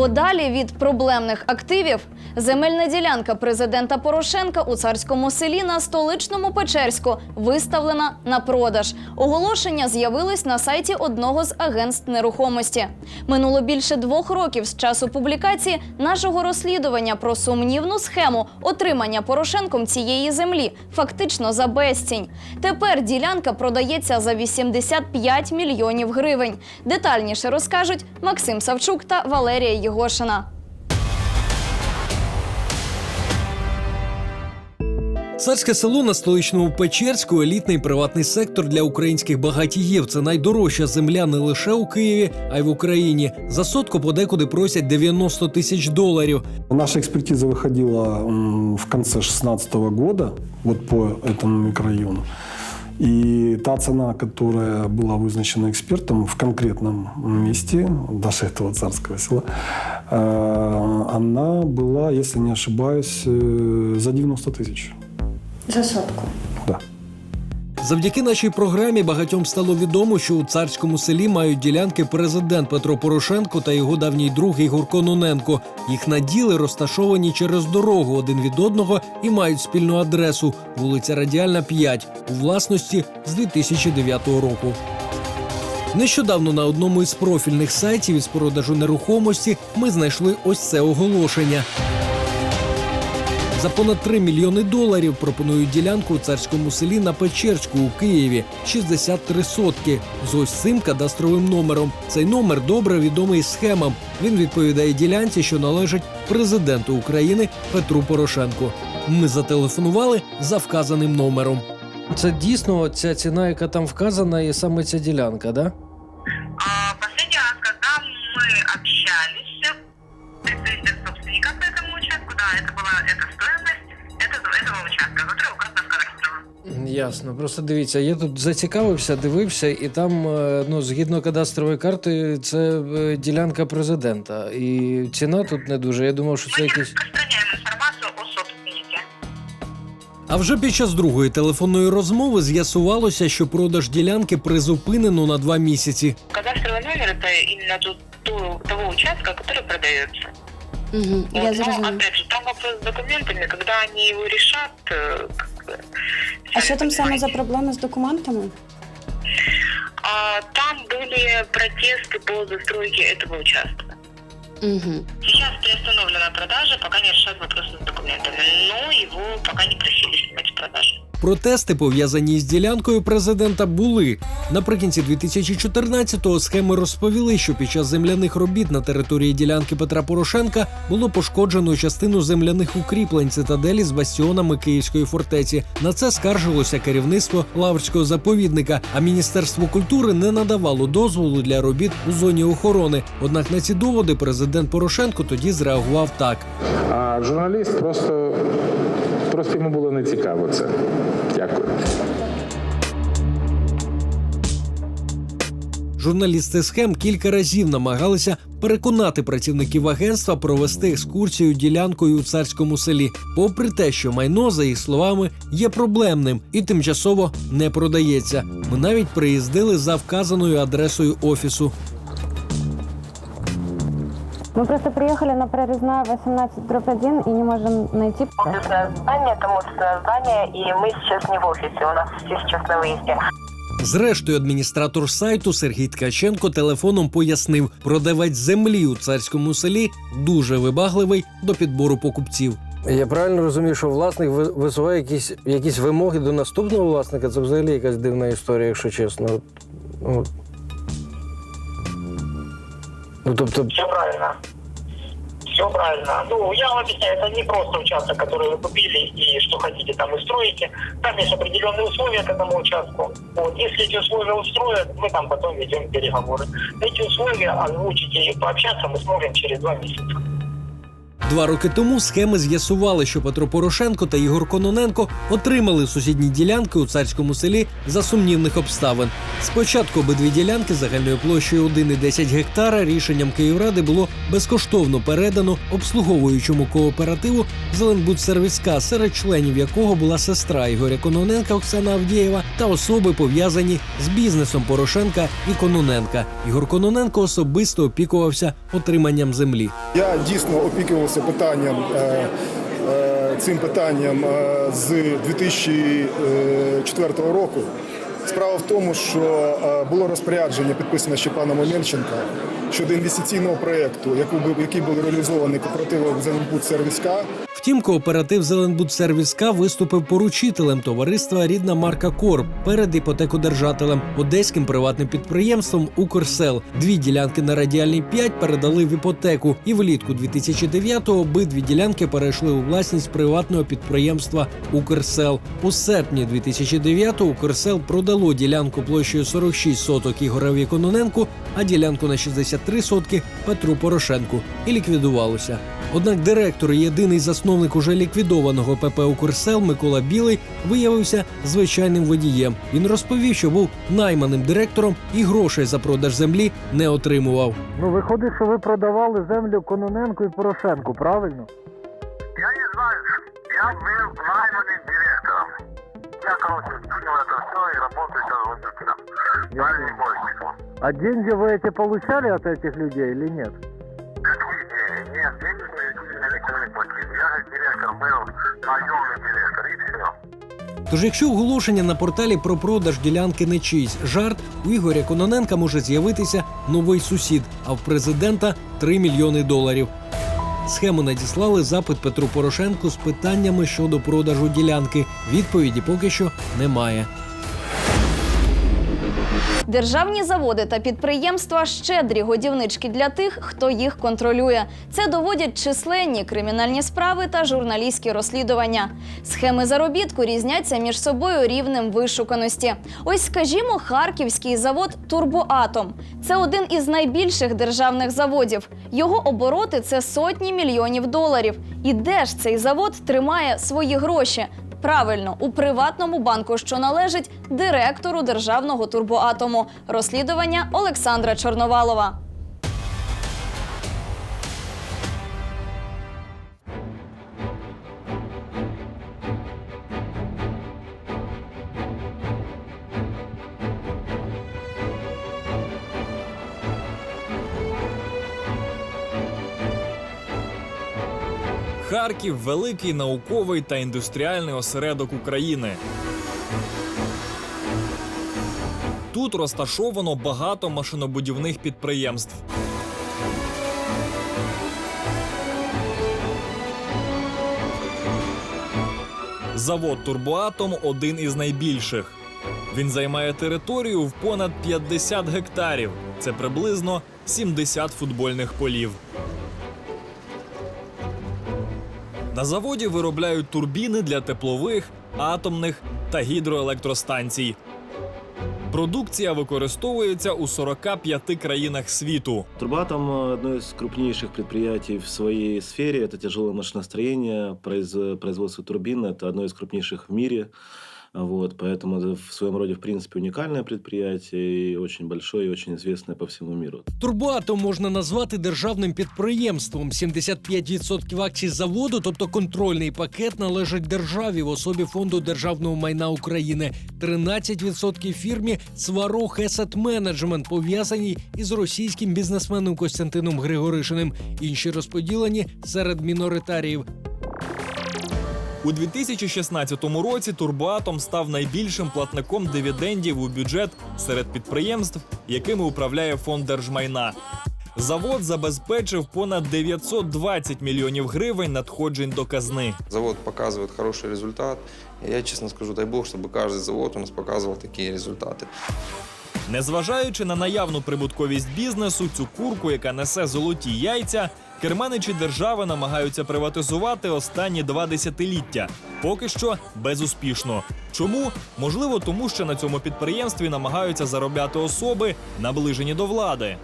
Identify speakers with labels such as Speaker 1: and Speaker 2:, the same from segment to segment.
Speaker 1: Подалі від проблемних активів земельна ділянка президента Порошенка у царському селі на столичному Печерську виставлена на продаж. Оголошення з'явилось на сайті одного з агентств нерухомості. Минуло більше двох років з часу публікації нашого розслідування про сумнівну схему отримання Порошенком цієї землі, фактично за безцінь. Тепер ділянка продається за 85 мільйонів гривень. Детальніше розкажуть Максим Савчук та Валерія Єгошина.
Speaker 2: Царське село на столичному Печерську елітний приватний сектор для українських багатіїв. Це найдорожча земля не лише у Києві, а й в Україні. За сотку подекуди просять 90 тисяч доларів.
Speaker 3: Наша экспертиза выходила м, в конце 2016 года вот по этому микрорайону. И та цена, которая была вызначена экспертом в конкретном месте, даже этого царского села, э, она была, если не ошибаюсь, э, за 90 тысяч.
Speaker 4: За сотку.
Speaker 3: Да.
Speaker 2: Завдяки нашій програмі багатьом стало відомо, що у царському селі мають ділянки президент Петро Порошенко та його давній друг Ігор Кононенко. Їх наділи розташовані через дорогу один від одного і мають спільну адресу вулиця Радіальна 5 у власності з 2009 року. Нещодавно на одному із профільних сайтів із продажу нерухомості ми знайшли ось це оголошення. За понад 3 мільйони доларів пропонують ділянку у царському селі на Печерську у Києві 63 сотки з ось цим кадастровим номером. Цей номер добре відомий схемам. Він відповідає ділянці, що належить президенту України Петру Порошенку. Ми зателефонували за вказаним номером.
Speaker 5: Це дійсно ця ціна, яка там вказана, і саме ця ділянка, да? Ясно. Просто дивіться, я тут зацікавився, дивився, і там, е, ну, згідно кадастрової карти, це е, ділянка президента. І ціна тут не дуже. Я думав, що це
Speaker 6: Мы не
Speaker 5: якийсь.
Speaker 6: распространяем информацию о собственнике.
Speaker 2: А вже під час другої телефонної розмови з'ясувалося, що продаж ділянки призупинено на два місяці.
Speaker 6: Кадастровый номер это именно ту- ту- того участка, который продается.
Speaker 4: Угу,
Speaker 6: Вот,
Speaker 4: я
Speaker 6: но,
Speaker 4: зрозуміла.
Speaker 6: опять же, там вопрос с документами, когда они его решат. э, как бы,
Speaker 4: А
Speaker 6: сами
Speaker 4: що там саме за
Speaker 6: понимаете.
Speaker 4: проблеми з документами?
Speaker 6: А, там были протесты по застройке этого участка.
Speaker 4: Угу.
Speaker 6: Сейчас приостановлена продажа, пока не решат вопросы с документами, но его пока не просили снимать с продажи.
Speaker 2: Протести, пов'язані з ділянкою президента, були наприкінці 2014-го Схеми розповіли, що під час земляних робіт на території ділянки Петра Порошенка було пошкоджено частину земляних укріплень цитаделі з бастіонами Київської фортеці. На це скаржилося керівництво Лаврського заповідника. А міністерство культури не надавало дозволу для робіт у зоні охорони. Однак на ці доводи президент Порошенко тоді зреагував так.
Speaker 7: А журналіст просто, просто йому було не цікаво це. Дякую.
Speaker 2: Журналісти схем кілька разів намагалися переконати працівників агентства провести екскурсію ділянкою у царському селі, попри те, що майно, за їх словами, є проблемним і тимчасово не продається. Ми навіть приїздили за вказаною адресою офісу.
Speaker 8: Мы просто приехали на прорезная 18 дробь 1 и не можем найти.
Speaker 6: Офисное здание, там офисное здание, и мы сейчас не в офисе, у нас все сейчас на выезде.
Speaker 2: Зрештою, адміністратор сайту Сергій Ткаченко телефоном пояснив, продавець землі у царському селі дуже вибагливий до підбору покупців.
Speaker 5: Я правильно розумію, що власник ви- висуває якісь, якісь вимоги до наступного власника. Це взагалі якась дивна історія, якщо чесно. От, ну, ну, тобто,
Speaker 9: Все правильно. Все правильно. Ну, я вам объясняю, это не просто участок, который вы купили и что хотите там и строите. Там есть определенные условия к этому участку. Вот. Если эти условия устроят, мы там потом ведем переговоры. Эти условия озвучите и пообщаться мы сможем через два месяца.
Speaker 2: Два роки тому схеми з'ясували, що Петро Порошенко та Ігор Кононенко отримали сусідні ділянки у царському селі за сумнівних обставин. Спочатку обидві ділянки загальною площею 1,10 гектара рішенням Київради було безкоштовно передано обслуговуючому кооперативу Зеленбудсервіска, серед членів якого була сестра Ігоря Кононенка Оксана Авдієва та особи пов'язані з бізнесом Порошенка і Кононенка. Ігор Кононенко особисто опікувався отриманням землі.
Speaker 10: Я дійсно опікувався питанням. е, е, Цим питанням е, з 2004 року. Справа в тому, що е, було розпорядження підписане ще паном Омельченка щодо інвестиційного проєкту, який був реалізований кооперативом «Зеленбудсервіска».
Speaker 2: Втім, кооператив «Зеленбудсервіска» виступив поручителем товариства Рідна марка Корп перед іпотекодержателем одеським приватним підприємством Укрсел. Дві ділянки на радіальній 5 передали в іпотеку, і влітку 2009-го обидві ділянки перейшли у власність приватного підприємства Укрсел. У серпні 2009-го Укрсел продало ділянку площею 46 соток Ігорові Кононенку, а ділянку на 60 73% Петру Порошенку і ліквідувалося. Однак директор, і єдиний засновник уже ліквідованого ПП «Укрсел» Микола Білий виявився звичайним водієм. Він розповів, що був найманим директором і грошей за продаж землі не отримував.
Speaker 5: Ну виходить, що ви продавали землю Кононенку і Порошенку, правильно?
Speaker 9: Я не знаю. Я був найманим директором. Я короче, це все і працюю там. Я не.
Speaker 5: А деньги вы эти получали от этих людей или нет?
Speaker 9: Какие деньги? Нет, деньги мне никто не платил. Я же директор был, наемный директор, и все.
Speaker 2: Тож, якщо оголошення на порталі про продаж ділянки не чийсь жарт, у Ігоря Кононенка може з'явитися новий сусід, а в президента 3 мільйони доларів. Схему надіслали запит Петру Порошенку з питаннями щодо продажу ділянки. Відповіді поки що немає.
Speaker 1: Державні заводи та підприємства щедрі годівнички для тих, хто їх контролює. Це доводять численні кримінальні справи та журналістські розслідування. Схеми заробітку різняться між собою рівнем вишуканості. Ось, скажімо, харківський завод Турбоатом. Це один із найбільших державних заводів. Його обороти це сотні мільйонів доларів. І де ж цей завод тримає свої гроші? Правильно, у приватному банку, що належить директору державного турбоатому. Розслідування Олександра Чорновалова.
Speaker 11: Харків великий науковий та індустріальний осередок України. Тут розташовано багато машинобудівних підприємств. Завод Турбоатом один із найбільших. Він займає територію в понад 50 гектарів. Це приблизно 70 футбольних полів. На заводі виробляють турбіни для теплових, атомних та гідроелектростанцій. Продукція використовується у 45 країнах світу.
Speaker 12: Турбатом э, одно из крупнейших предприятий в своей сфере. Это тяжелое машиностроение, произ- производство турбин. Это одно из крупнейших в мире. Вот, поэтому это в своем роде, в принципе, уникальное предприятие и очень большое, и очень известное по всему миру.
Speaker 2: Турбоатом можна назвати державним підприємством. 75% акцій заводу, тобто контрольний пакет, належить державі в особі фонду державного майна України. 13% фірмі Сварог Asset Management, пов'язаній із російським бізнесменом Костянтином Григоришиним. Інші розподілені серед міноритаріїв.
Speaker 11: У 2016 році Турбоатом став найбільшим платником дивідендів у бюджет серед підприємств, якими управляє фонд держмайна. Завод забезпечив понад 920 мільйонів гривень надходжень до казни.
Speaker 13: Завод показывает хороший результат. И я честно скажу, дай бог, чтобы каждый завод у нас показывал такие результаты.
Speaker 11: Незважаючи на наявну прибутковість бізнесу, цю курку, яка несе золоті яйця, керманичі держави намагаються приватизувати останні два десятиліття. Поки що безуспішно. Чому? Можливо, тому що на цьому підприємстві намагаються заробляти особи, наближені до влади.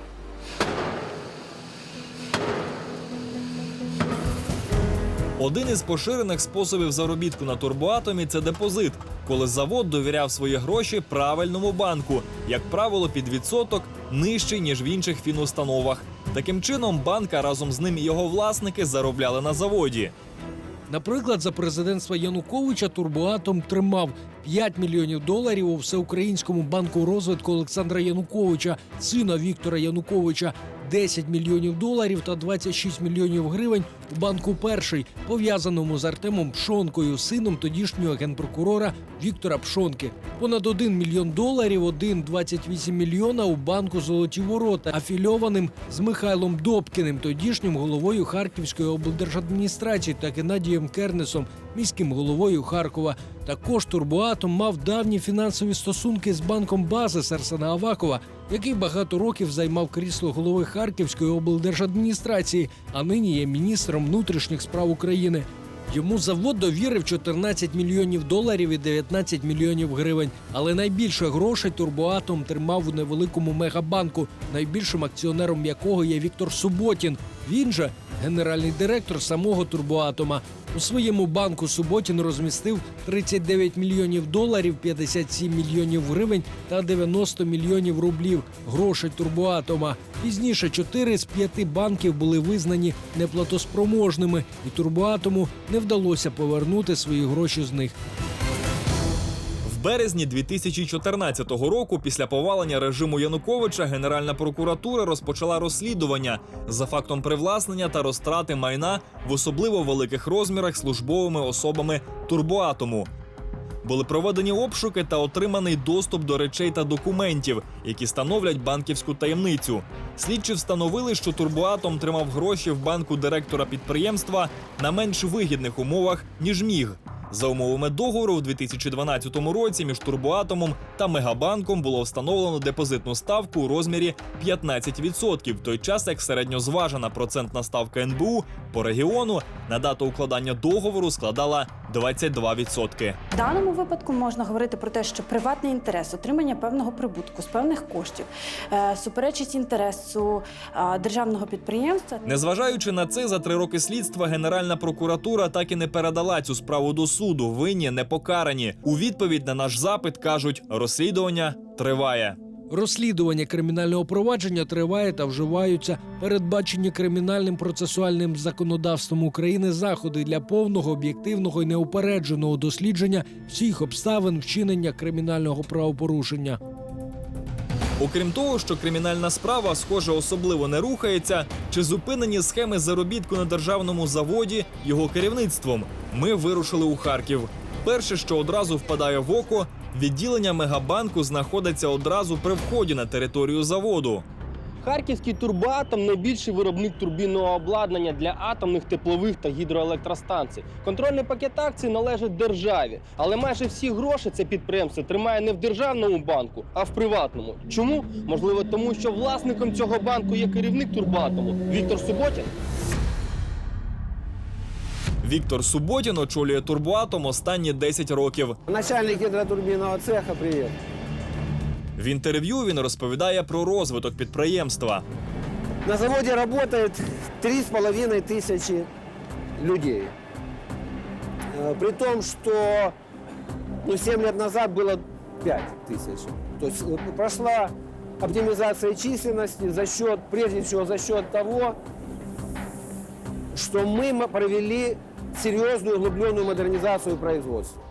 Speaker 11: Один із поширених способів заробітку на турбоатомі це депозит, коли завод довіряв свої гроші правильному банку, як правило, під відсоток нижчий ніж в інших фінустановах. Таким чином, банка разом з ним і його власники заробляли на заводі.
Speaker 2: Наприклад, за президентства Януковича Турбоатом тримав 5 мільйонів доларів у всеукраїнському банку розвитку Олександра Януковича, сина Віктора Януковича, 10 мільйонів доларів та 26 мільйонів гривень у банку перший, пов'язаному з Артемом Пшонкою, сином тодішнього генпрокурора Віктора Пшонки. Понад 1 мільйон доларів, 1,28 мільйона у банку Золоті ворота, афільованим з Михайлом Добкіним, тодішнім головою Харківської облдержадміністрації та Геннадієм Кернесом, міським головою Харкова. Також Турбоатом мав давні фінансові стосунки з банком Базис Арсена Авакова, який багато років займав крісло голови Харківської облдержадміністрації, а нині є міністром внутрішніх справ України. Йому завод довірив 14 мільйонів доларів і 19 мільйонів гривень. Але найбільше грошей турбоатом тримав у невеликому мегабанку, найбільшим акціонером якого є Віктор Суботін. Він же генеральний директор самого турбоатома. У своєму банку Суботін розмістив 39 мільйонів доларів, 57 мільйонів гривень та 90 мільйонів рублів грошей турбоатома. Пізніше чотири з п'яти банків були визнані неплатоспроможними, і турбоатому не вдалося повернути свої гроші з них.
Speaker 11: В березні 2014 року, після повалення режиму Януковича, Генеральна прокуратура розпочала розслідування за фактом привласнення та розтрати майна в особливо великих розмірах службовими особами турбоатому. Були проведені обшуки та отриманий доступ до речей та документів, які становлять банківську таємницю. Слідчі встановили, що турбоатом тримав гроші в банку директора підприємства на менш вигідних умовах ніж міг. За умовами договору в 2012 році між Турбоатомом та Мегабанком було встановлено депозитну ставку у розмірі 15%, в той час як середньозважена процентна ставка НБУ по регіону на дату укладання договору складала 22%.
Speaker 4: В даному випадку можна говорити про те, що приватний інтерес, отримання певного прибутку з певних коштів, е, суперечить інтересу е, державного підприємства.
Speaker 11: Незважаючи на це, за три роки слідства Генеральна прокуратура так і не передала цю справу до суду. Винні не покарані. У відповідь на наш запит кажуть, розслідування триває.
Speaker 2: Розслідування кримінального провадження триває та вживаються передбачені кримінальним процесуальним законодавством України заходи для повного, об'єктивного і неупередженого дослідження всіх обставин вчинення кримінального правопорушення.
Speaker 11: Окрім того, що кримінальна справа, схоже, особливо не рухається, чи зупинені схеми заробітку на державному заводі його керівництвом. Ми вирушили у Харків. Перше, що одразу впадає в око, відділення Мегабанку знаходиться одразу при вході на територію заводу.
Speaker 14: Харківський турбоатом найбільший виробник турбінного обладнання для атомних, теплових та гідроелектростанцій. Контрольний пакет акцій належить державі, але майже всі гроші це підприємство тримає не в державному банку, а в приватному. Чому? Можливо, тому що власником цього банку є керівник турбоатому Віктор Суботін.
Speaker 11: Віктор Суботін очолює турбоатом останні 10 років.
Speaker 15: Начальник гидротурбинного цеха, привет.
Speaker 11: В інтерв'ю він розповідає про розвиток підприємства.
Speaker 15: На заводе работает три с половиной тысячи людей. Э, При том, что ну, 7 лет назад было 5 тысяч. То есть э, прошла оптимизация численности за счет, прежде всего, за счет того, что мы м- провели серьезную углубленную модернизацию производства.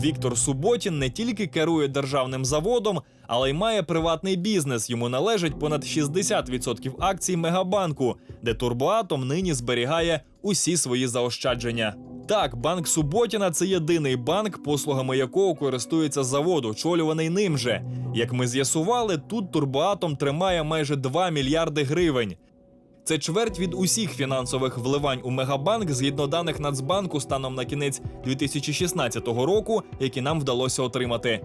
Speaker 11: Віктор Суботін не тільки керує державним заводом, але й має приватний бізнес. Йому належить понад 60% акцій Мегабанку, де Турбоатом нині зберігає усі свої заощадження. Так, банк Суботіна це єдиний банк, послугами якого користується завод, очолюваний ним же. Як ми з'ясували, тут Турбоатом тримає майже 2 мільярди гривень. Це чверть від усіх фінансових вливань у Мегабанк згідно даних Нацбанку станом на кінець 2016 року, які нам вдалося отримати.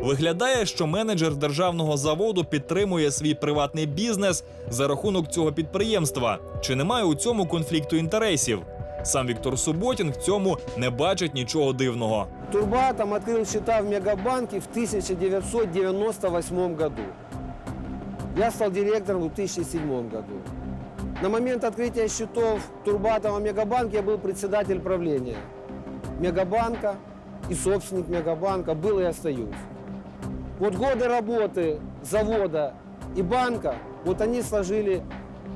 Speaker 11: Виглядає, що менеджер державного заводу підтримує свій приватний бізнес за рахунок цього підприємства. Чи немає у цьому конфлікту інтересів? Сам Віктор Суботін в цьому не бачить нічого дивного.
Speaker 15: Турбатом открыл счета в Мегабанке в 1998 году. Я стал директором в 2007 году. На момент открытия счетов Турбатова Мегабанк я был председатель правления Мегабанка и собственник Мегабанка был и остаюсь. Вот годы работы завода и банка, вот они сложили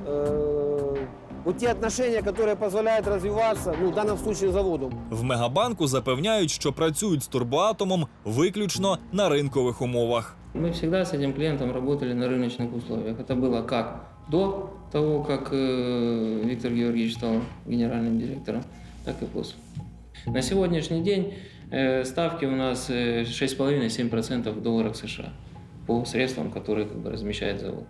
Speaker 15: э, вот те отношения, которые позволяют развиваться, ну, в данном случае заводу.
Speaker 11: В Мегабанку запевняють, що працюють з турбоатомом виключно на ринкових умовах.
Speaker 16: Мы всегда с этим клиентом работали на рыночных условиях. Это было как до того, как э, Виктор Георгиевич стал генеральным директором, так и после. На сегодняшний день э, ставки у нас э, 6,5-7% в долларах США по средствам, которые как бы, размещает завод.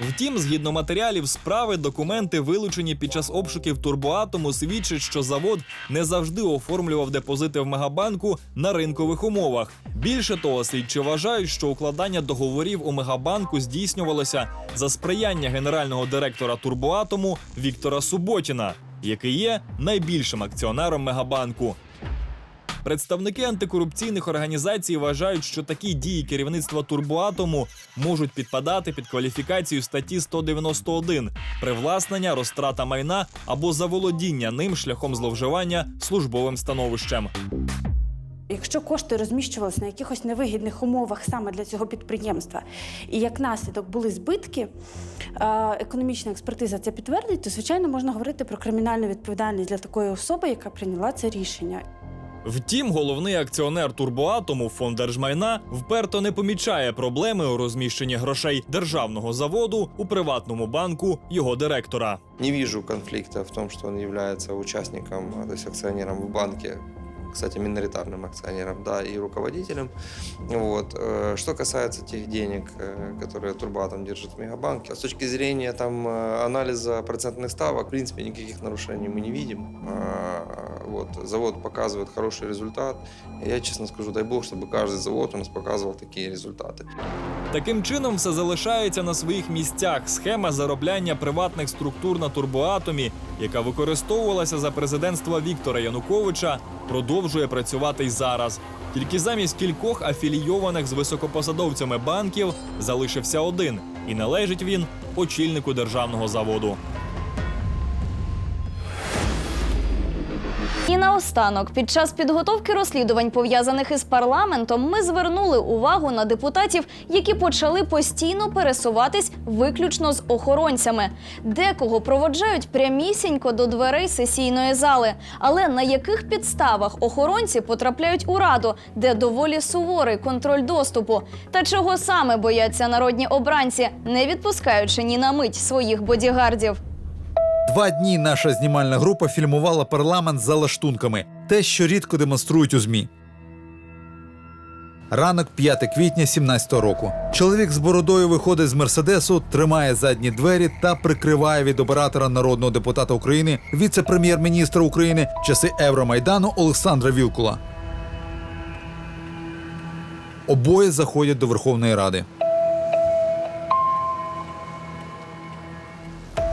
Speaker 11: Втім, згідно матеріалів справи, документи, вилучені під час обшуків турбоатому, свідчать, що завод не завжди оформлював депозити в Мегабанку на ринкових умовах. Більше того, слідчі вважають, що укладання договорів у Мегабанку здійснювалося за сприяння генерального директора турбоатому Віктора Суботіна, який є найбільшим акціонером Мегабанку. Представники антикорупційних організацій вважають, що такі дії керівництва турбоатому можуть підпадати під кваліфікацію статті 191 привласнення, розтрата майна або заволодіння ним шляхом зловживання службовим становищем.
Speaker 4: Якщо кошти розміщувалися на якихось невигідних умовах саме для цього підприємства, і як наслідок були збитки, е, економічна експертиза це підтвердить, то звичайно можна говорити про кримінальну відповідальність для такої особи, яка прийняла це рішення.
Speaker 11: Втім, головний акціонер турбоатому фонд держмайна вперто не помічає проблеми у розміщенні грошей державного заводу у приватному банку його директора.
Speaker 13: Не вижу конфликта в тому, що він є учасником, тобто акціонером в банке, кстати, миноритарным акционером, да, и руководителем. Вот. Э, Что касается тех денег, э, которые Турбатом держит в Мегабанке, с точки зрения там э, анализа процентных ставок, в принципе, никаких нарушений мы не видим. А, Вот. Завод показывает хороший результат. И Я честно скажу, дай бог, чтобы каждый завод у нас показывал такие результаты.
Speaker 11: Таким чином, все залишається на своїх місцях. Схема заробляння приватних структур на турбоатомі, яка використовувалася за президентства Віктора Януковича, продовжує працювати й зараз. Тільки замість кількох афілійованих з високопосадовцями банків залишився один, і належить він очільнику державного заводу.
Speaker 1: Наостанок, під час підготовки розслідувань, пов'язаних із парламентом, ми звернули увагу на депутатів, які почали постійно пересуватись виключно з охоронцями. Декого проводжають прямісінько до дверей сесійної зали. Але на яких підставах охоронці потрапляють у раду, де доволі суворий контроль доступу? Та чого саме бояться народні обранці, не відпускаючи ні на мить своїх бодігардів?
Speaker 17: Два дні наша знімальна група фільмувала парламент за лаштунками, те, що рідко демонструють у ЗМІ. Ранок 5 квітня 17 року. Чоловік з бородою виходить з мерседесу, тримає задні двері та прикриває від оператора народного депутата України, віце-прем'єр-міністра України часи Евромайдану Олександра Вілкула. Обоє заходять до Верховної Ради.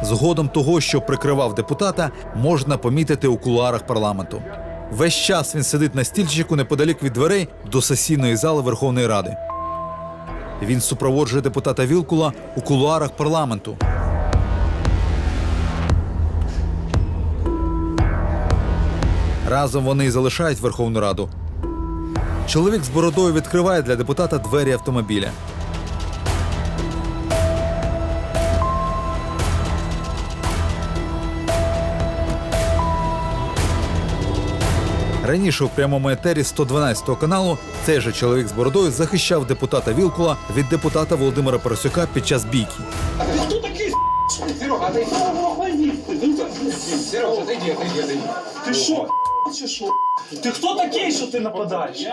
Speaker 17: Згодом того, що прикривав депутата, можна помітити у кулуарах парламенту. Весь час він сидить на стільчику неподалік від дверей до сесійної зали Верховної Ради. Він супроводжує депутата Вілкула у кулуарах парламенту. Разом вони й залишають Верховну Раду. Чоловік з бородою відкриває для депутата двері автомобіля. Раніше у прямому етері 112 каналу цей же чоловік з бородою захищав депутата Вілкула від депутата Володимира Парасюка під час бійки.
Speaker 18: Ты кто такие, Серега, отойди. Серега, отойди, отойди, отойди. Ты шо, чи шо? Ти хто такий, що ти нападаєш?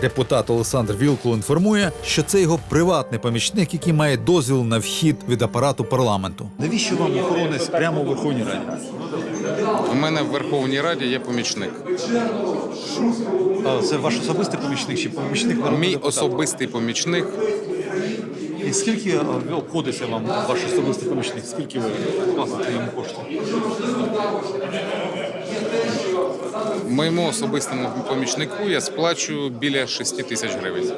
Speaker 17: Депутат Олександр Вілкул інформує, що це його приватний помічник, який має дозвіл на вхід від апарату парламенту. Навіщо вам охоронець прямо у Верховній Раді?
Speaker 19: У мене в Верховній Раді є помічник.
Speaker 17: Це ваш особистий помічник чи помічник
Speaker 19: Мій особистий помічник.
Speaker 17: І скільки обходиться вам ваш особистий помічник? Скільки ви платите йому коштів?
Speaker 19: Моєму особистому помічнику я сплачу біля 6 тисяч гривень.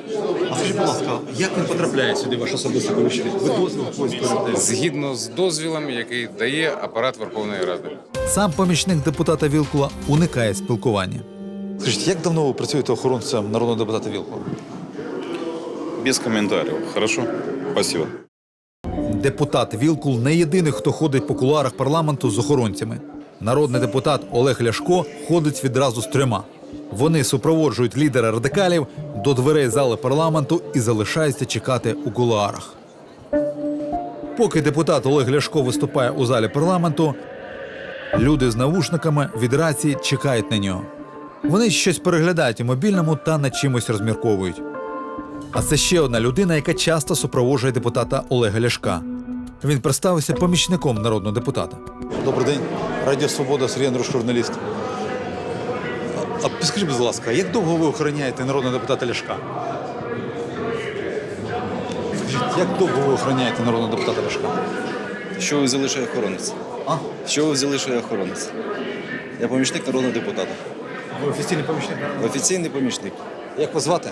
Speaker 17: А скажіть, будь ласка, як він потрапляє сюди, ваш особистий помічник? Ви дозвіл когось берете?
Speaker 19: Згідно з дозвілом, який дає апарат Верховної Ради.
Speaker 17: Сам помічник депутата Вілкула уникає спілкування. Скажіть, як давно ви працюєте охоронцем народного депутата Вілкула?
Speaker 20: Без комментариев. Хорошо? Спасибо.
Speaker 17: Депутат Вілкул не єдиний, хто ходить по кулуарах парламенту з охоронцями. Народний депутат Олег Ляшко ходить відразу з трьома. Вони супроводжують лідера радикалів до дверей зали парламенту і залишаються чекати у кулуарах. Поки депутат Олег Ляшко виступає у залі парламенту, люди з навушниками від рації чекають на нього. Вони щось переглядають у мобільному та над чимось розмірковують. А це ще одна людина, яка часто супроводжує депутата Олега Ляшка. Він представився помічником народного депутата. Добрий день, Радіо Свобода, Сергій Андруш, журналіст. А підскажіть, будь ласка, як довго ви охороняєте народного депутата Ляшка? Скажіть, як довго ви охороняєте народного депутата Ляшка?
Speaker 20: Що ви взяли, що я охоронець?
Speaker 17: А?
Speaker 20: Що ви взяли, що я охоронець? Я помічник народного депутата.
Speaker 17: Ви офіційний помічник
Speaker 20: Офіційний помічник.
Speaker 17: Як вас звати?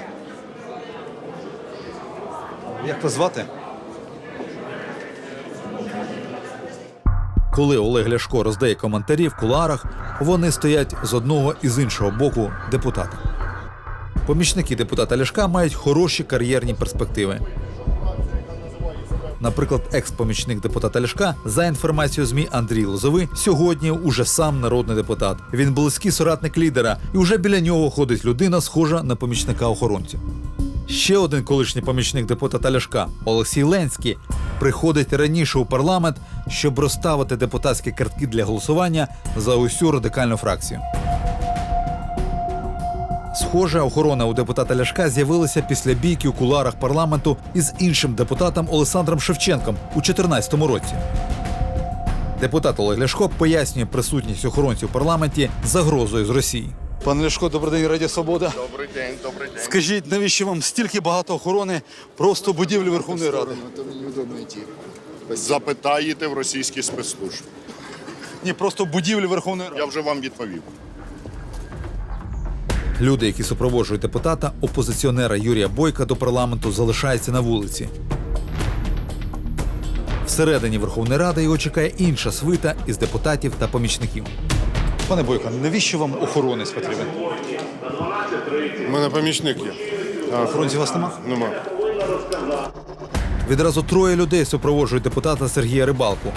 Speaker 17: Як вас звати? Коли Олег Ляшко роздає коментарі в кулуарах, вони стоять з одного і з іншого боку депутата. Помічники депутата Ляшка мають хороші кар'єрні перспективи. Наприклад, екс-помічник депутата Ляшка, за інформацією ЗМІ Андрій Лозовий, сьогодні уже сам народний депутат. Він близький соратник лідера, і вже біля нього ходить людина, схожа на помічника охоронця. Ще один колишній помічник депутата Ляшка Олексій Ленський приходить раніше у парламент, щоб розставити депутатські картки для голосування за усю радикальну фракцію. Схоже, охорона у депутата Ляшка з'явилася після бійки у куларах парламенту із іншим депутатом Олександром Шевченком у 2014 році. Депутат Олег Ляшко пояснює присутність охоронців у парламенті загрозою з Росії. Пане Ляшко, добрий день, Радіо Свобода.
Speaker 20: Добрий день, добрий день.
Speaker 17: Скажіть, навіщо вам стільки багато охорони просто будівлі Верховної Ради?
Speaker 20: Запитаєте в російські спецслужби.
Speaker 17: Ні, просто будівлі Верховної Ради.
Speaker 20: Я вже вам відповів.
Speaker 17: Люди, які супроводжують депутата, опозиціонера Юрія Бойка до парламенту, залишаються на вулиці. Всередині Верховної Ради його чекає інша свита із депутатів та помічників. Пане Бойко, навіщо вам охоронець потрібен?
Speaker 20: У мене помічник є.
Speaker 17: А охоронців вас нема?
Speaker 20: Нема.
Speaker 17: Відразу троє людей супроводжують депутата Сергія Рибалку.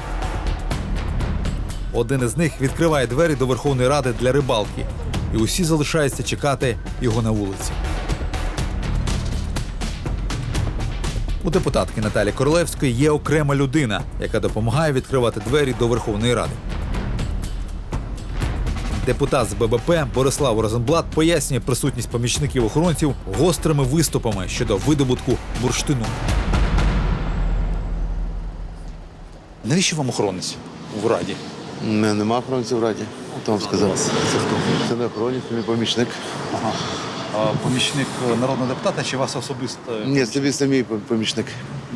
Speaker 17: Один із них відкриває двері до Верховної Ради для рибалки, і усі залишаються чекати його на вулиці. У депутатки Наталі Королевської є окрема людина, яка допомагає відкривати двері до Верховної Ради. Депутат з ББП Борислав Розенблат пояснює присутність помічників охоронців гострими виступами щодо видобутку бурштину. Навіщо вам охоронець в раді?
Speaker 21: Не, нема охоронців в раді. Хто вам сказав?
Speaker 17: Це хто?
Speaker 21: Це не охоронець, це мій помічник.
Speaker 17: Ага. А, помічник народного депутата чи вас особисто?
Speaker 21: Ні, це він мій помічник.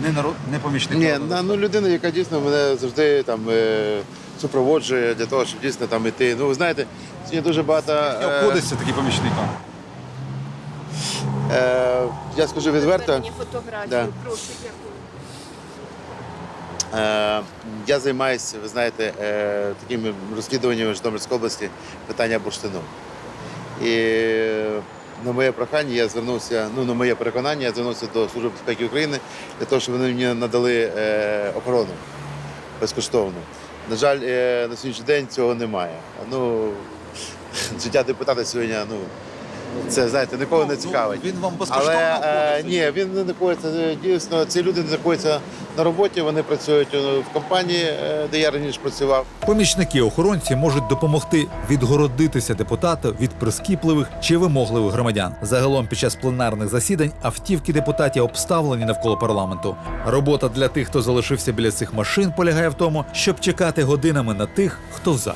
Speaker 17: Не народ, не помічник.
Speaker 21: Ні,
Speaker 17: народного
Speaker 21: на- ну людина, яка дійсно мене завжди там е, супроводжує для того, щоб дійсно там іти. Ну, ви знаєте, сьогодні дуже багато. е,
Speaker 17: Як обходиться такий помічник? вам?
Speaker 21: е, я скажу відверто. Да. Е, я займаюся, ви знаєте, е, такими розслідуваннями в області питання бурштину. І е, на моє прохання я звернувся, ну на моє переконання, я звернувся до Служби безпеки України для того, щоб вони мені надали е, охорону безкоштовно. На жаль, е, на сьогоднішній день цього немає. Ну, життя депутата сьогодні, ну. Це знаєте, нікого не цікавить.
Speaker 17: Він вам безкоштовно
Speaker 21: Але е, ні, він не знаходиться е, дійсно. Ці люди не знаходяться на роботі. Вони працюють е, в компанії, е, де я раніше працював.
Speaker 17: Помічники охоронці можуть допомогти відгородитися депутату від прискіпливих чи вимогливих громадян. Загалом під час пленарних засідань автівки депутатів обставлені навколо парламенту. Робота для тих, хто залишився біля цих машин, полягає в тому, щоб чекати годинами на тих, хто в залі.